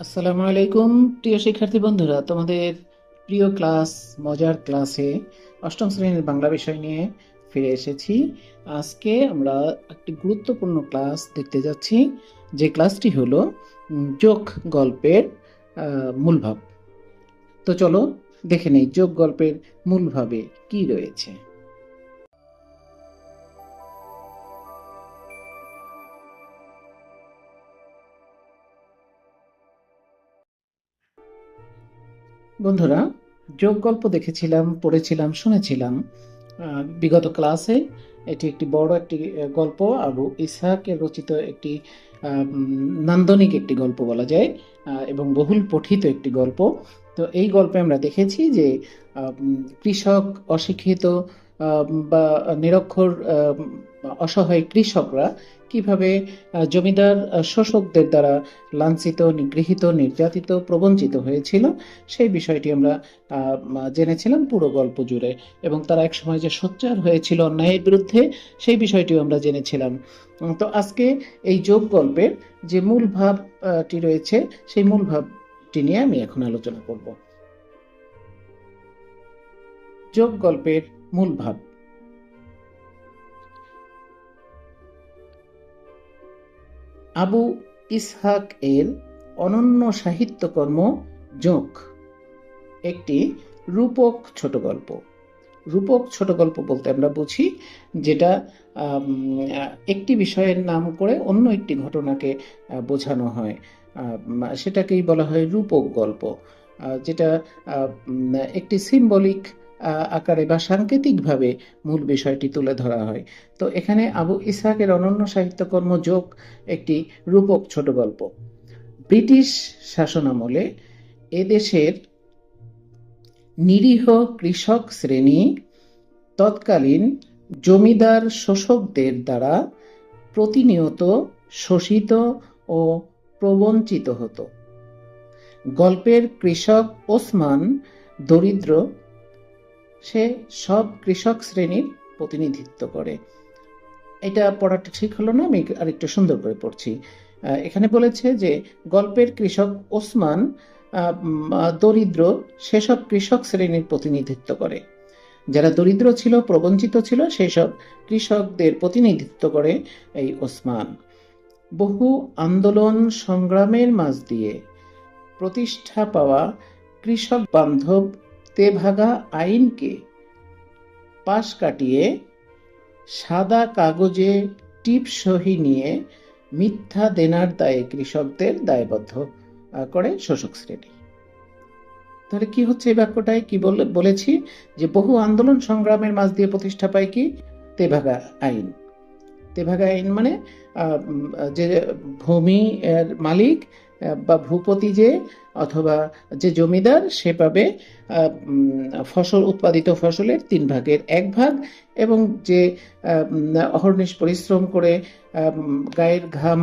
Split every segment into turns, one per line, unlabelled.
আসসালামু আলাইকুম, প্রিয় শিক্ষার্থী বন্ধুরা, তোমাদের প্রিয় ক্লাস, মজার ক্লাসে অষ্টম শ্রেণির বাংলা বিষয় নিয়ে ফিরে এসেছি। আজকে আমরা একটি গুরুত্বপূর্ণ ক্লাস দেখতে যাচ্ছি, যে ক্লাসটি হলো যোগ গল্পের মূলভাব তো চলো দেখে নেই, যোগ গল্পের মূলভাবে কি রয়েছে। বন্ধুরা, যোগ গল্প দেখেছিলাম, পড়েছিলাম, শুনেছিলাম। বিগত ক্লাসে এটি একটি বড় একটি গল্প, আবু ইসহাকের রচিত একটি নান্দনিক একটি গল্প বলা যায় এবং বহুল পঠিত একটি গল্প। তো এই গল্পে আমরা দেখেছি যে কৃষক, অশিক্ষিত বা নিরক্ষর অসহায় কৃষকরা কীভাবে জমিদার শোষকদের দ্বারা লাঞ্ছিত, নিগৃহীত, নির্যাতিত, প্রবঞ্চিত হয়েছিল, সেই বিষয়টি আমরা জেনেছিলাম পুরো গল্প জুড়ে। এবং তারা একসময় যে সোচ্চার হয়েছিল অন্যায়ের বিরুদ্ধে, সেই বিষয়টিও আমরা জেনেছিলাম। তো আজকে এই যোগ গল্পের যে মূল ভাবটি রয়েছে, সেই মূল ভাবটি নিয়ে আমি এখন আলোচনা করব। যোগ গল্পের মূল ভাব। আবু ইসহাক এর অনন্য সাহিত্যকর্ম যোগ। একটি রূপক ছোট গল্প। রূপক ছোট গল্প বলতে আমরা বুঝি যেটা একটি বিষয়ের নাম করে অন্য একটি ঘটনাকে বোঝানো হয়। সেটাকেই বলা হয় রূপক গল্প। যেটা একটি সিম্বলিক আকারে বা সাংকেতিকভাবে মূল বিষয়টি তুলে ধরা হয়। তো এখানে আবু ইসহাকের অনন্য সাহিত্যকর্ম যোগ একটি রূপক ছোট গল্প। ব্রিটিশ শাসনামলে এদেশের নিরীহ কৃষক শ্রেণি তৎকালীন জমিদার শোষকদের দ্বারা প্রতিনিয়ত শোষিত ও প্রবঞ্চিত হতো। গল্পের কৃষক ওসমান দরিদ্র সে সব কৃষক শ্রেণির প্রতিনিধিত্ব করে। এটা পড়াটা ঠিক হলো না, আমি আরেকটু সুন্দর করে পড়ছি। এখানে বলেছে যে, গল্পের কৃষক ওসমান দরিদ্র, সেসব কৃষক শ্রেণির প্রতিনিধিত্ব করে। যারা দরিদ্র ছিল, প্রবঞ্চিত ছিল সেই সব কৃষকদের প্রতিনিধিত্ব করে এই ওসমান। বহু আন্দোলন সংগ্রামের মাঝ দিয়ে প্রতিষ্ঠা পাওয়া কৃষক বান্ধব তেভাগা আইনকে পাশ কাটিয়ে সাদা কাগজে টিপ সহি নিয়ে মিথ্যা দেনার দায়ে কৃষকদের দায়বদ্ধ করে শোষক শ্রেণি। তাহলে কি হচ্ছে এই বাক্যটায়? কি বলে- বলেছি যে বহু আন্দোলন সংগ্রামের মাঝ দিয়ে প্রতিষ্ঠা পায় কি? তেভাগা আইন। তেভাগা আইন মানে যে ভূমি মালিক বা ভূপতি যে, অথবা যে জমিদার, সে পাবে ফসল, উৎপাদিত ফসলের তিন ভাগের এক ভাগ এবং যে অহর্নিশ পরিশ্রম করে গায়ের ঘাম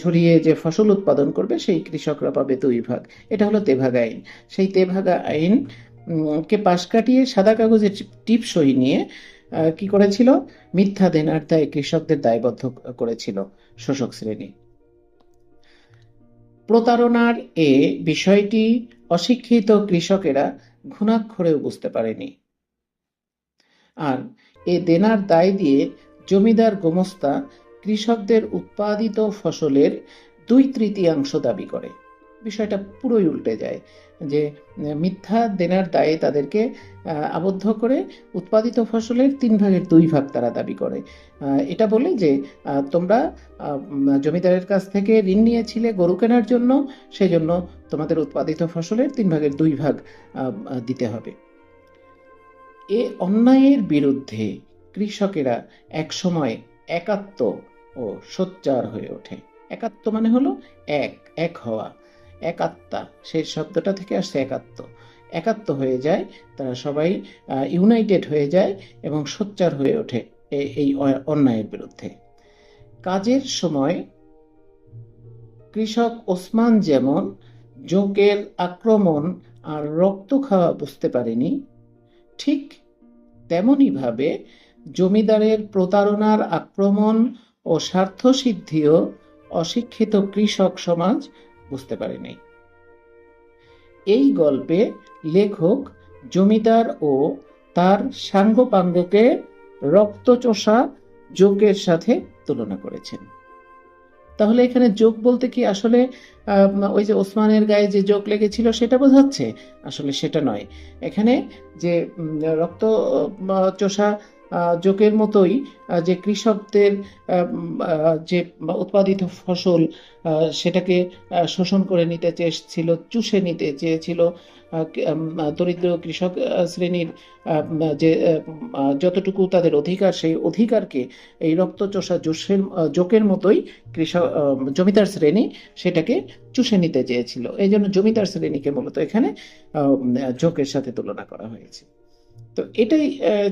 ঝরিয়ে যে ফসল উৎপাদন করবে, সেই কৃষকরা পাবে দুই ভাগ। এটা হলো তেভাগা আইন সেই তেভাগা আইন কে পাশ কাটিয়ে সাদা কাগজের টিপ সই নিয়ে কি করেছিল? মিথ্যা দেনার দায়ে কৃষকদের দায়বদ্ধ করেছিল শোষক শ্রেণি। প্রতারণার এ বিষয়টি অশিক্ষিত কৃষকেরা ঘুণাক্ষরেও বুঝতে পারেনি। আর এ দেনার দায় দিয়ে জমিদার গোমস্তা কৃষকদের উৎপাদিত ফসলের দুই তৃতীয়াংশ দাবি করে। বিষয়টা পুরোই উল্টে যায়। যে, মিথ্যা দেনার দায়ে তাদেরকে আবদ্ধ করে উৎপাদিত ফসলের তিন ভাগের দুই ভাগ তারা দাবি করে। এটা বলে যে তোমরা জমিদারের কাছ থেকে ঋণ নিয়েছিলে গরু কেনার জন্য সেই জন্য তোমাদের উৎপাদিত ফসলের তিন ভাগের দুই ভাগ দিতে হবে। এ অন্যায়ের বিরুদ্ধে কৃষকেরা একসময় একাত্ম ও সোচ্চার হয়ে ওঠে। একাত্ম মানে হলো এক এক হওয়া। একাত্মা। সেই শব্দটা থেকে আসছে একাত্ম। একাত্ম হয়ে যায়, তারা সবাই ইউনাইটেড হয়ে যায় এবং সোচ্চার হয়ে ওঠে এই অন্যায়ের বিরুদ্ধে। কাজের সময় কৃষক ওসমান যেমন জোকের আক্রমণ আর রক্ত খাওয়া বুঝতে পারেনি, ঠিক তেমনইভাবে জমিদারের প্রতারণার আক্রমণ ও স্বার্থসিদ্ধিও অশিক্ষিত কৃষক সমাজ বুঝতে পারেনি এই গল্পে লেখক জমিদার ও তার সাঙ্গপাঙ্গকে রক্তচোষা যোগের সাথে তুলনা করেছেন। তাহলে এখানে যোগ বলতে কি আসলে ওই যে ওসমানের গায়ে যে যোগ লেগেছিল সেটা বোঝাচ্ছে? আসলে সেটা নয়। এখানে যে রক্ত চোষা যোগের মতোই যে কৃষকদের যে উৎপাদিত ফসল সেটাকে শোষণ করে নিতে চেয়েছিল চুষে নিতে চেয়েছিল দরিদ্র কৃষক শ্রেণির যে যতটুকু তাদের অধিকার সেই অধিকারকে এই রক্তচোষা আহ, জোকের মতোই কৃষক জমিদার শ্রেণি সেটাকে চুষে নিতে চেয়েছিল। এই জন্য জমিদার শ্রেণীকে মূলত এখানে জোকের সাথে তুলনা করা হয়েছে। তো এটাই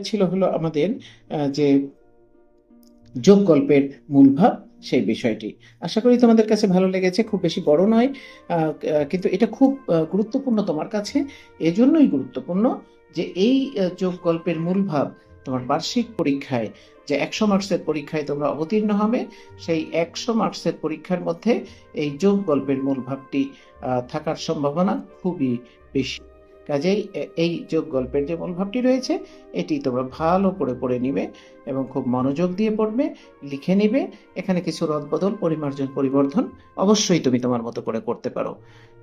ছিল হলো আমাদের যে যোগ গল্পের মূল ভাব সেই বিষয়টি। আশা করি তোমাদের কাছে ভালো লেগেছে, খুব বেশি বড় নয় কিন্তু এটা খুব গুরুত্বপূর্ণ তোমার কাছে। এজন্যই গুরুত্বপূর্ণ যে এই যোগ গল্পের মূল ভাব তোমার বার্ষিক পরীক্ষায়, যে একশো মার্কসের পরীক্ষায় তোমরা অবতীর্ণ হবে, সেই একশো মার্কসের পরীক্ষার মধ্যে এই যোগ গল্পের মূল ভাবটি থাকার সম্ভাবনা খুবই বেশি। কাজেই এই যোগ গল্পের যে মূল ভাবটি রয়েছে, এটি তোমরা ভালো করে পড়ে নিবে এবং খুব মনোযোগ দিয়ে পড়বে, লিখে নিবে। এখানে কিছু রদবদল, পরিমার্জন, পরিবর্ধন অবশ্যই তুমি তোমার মতো করে করতে পারো।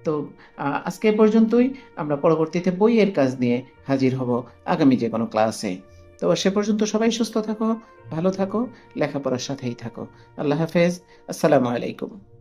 তো আজকে পর্যন্তই। আমরা পরবর্তীতে বইয়ের কাজ নিয়ে হাজির হব আগামী যে কোনো ক্লাসে। তো, সে পর্যন্ত সবাই সুস্থ থাকো, ভালো থাকো, লেখাপড়ার সাথেই থাকো। আল্লাহ হাফেজ। আসসালামু আলাইকুম।